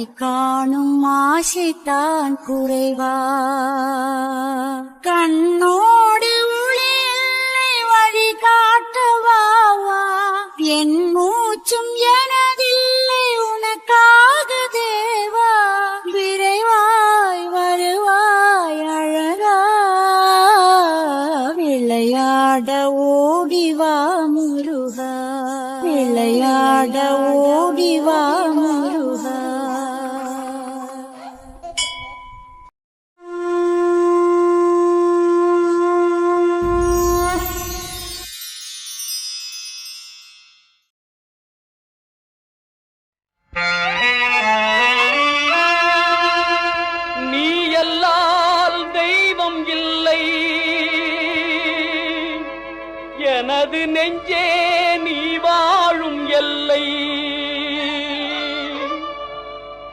உன்னை காணும் ஆசைத்தான் குறைவா. கண்ணோடி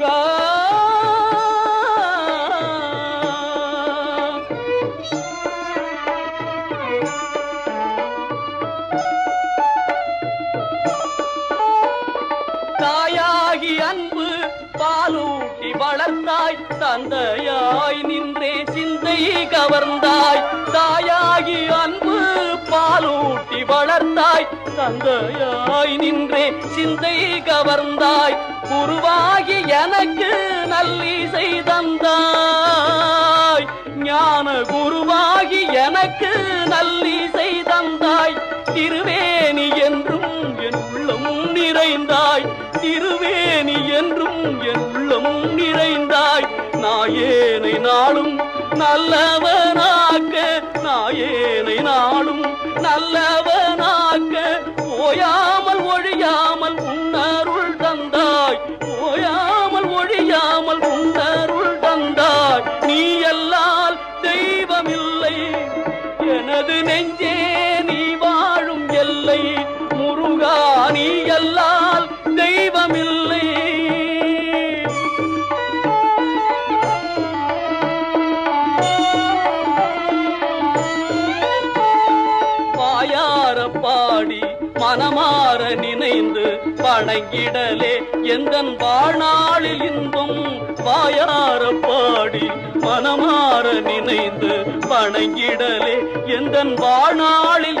முருகா. தாயாகி அன்பு பாலூட்டி வளர்ந்தாய் தந்தையாய் நின்றே சிந்தை கவர்ந்தாய். தாயாகி அன்பு பாலூட்டி வளர்த்தாய் தந்தையாய் நின்றே சிந்தை கவர்ந்தாய் குருவாகி எனக்கு நல்லிசை தந்தாய். ஞான குருவாகி எனக்கு நல்லிசை தந்தாய். திருவேணி என்றும் என் உள்ளம் நிறைந்தாய். திருவேணி என்றும் என் உள்ளம் நிறைந்தாய். நாயேனை நாளும் நல்லவர். நாயேனை நாளும் நல்லவனாக்க போயா இணைந்து வணங்கிடலே. எந்த வாழ்நாளில் இன்பம் வாயார பாடி மனமாற நினைந்து வணங்கிடலே. எந்த வாழ்நாளில்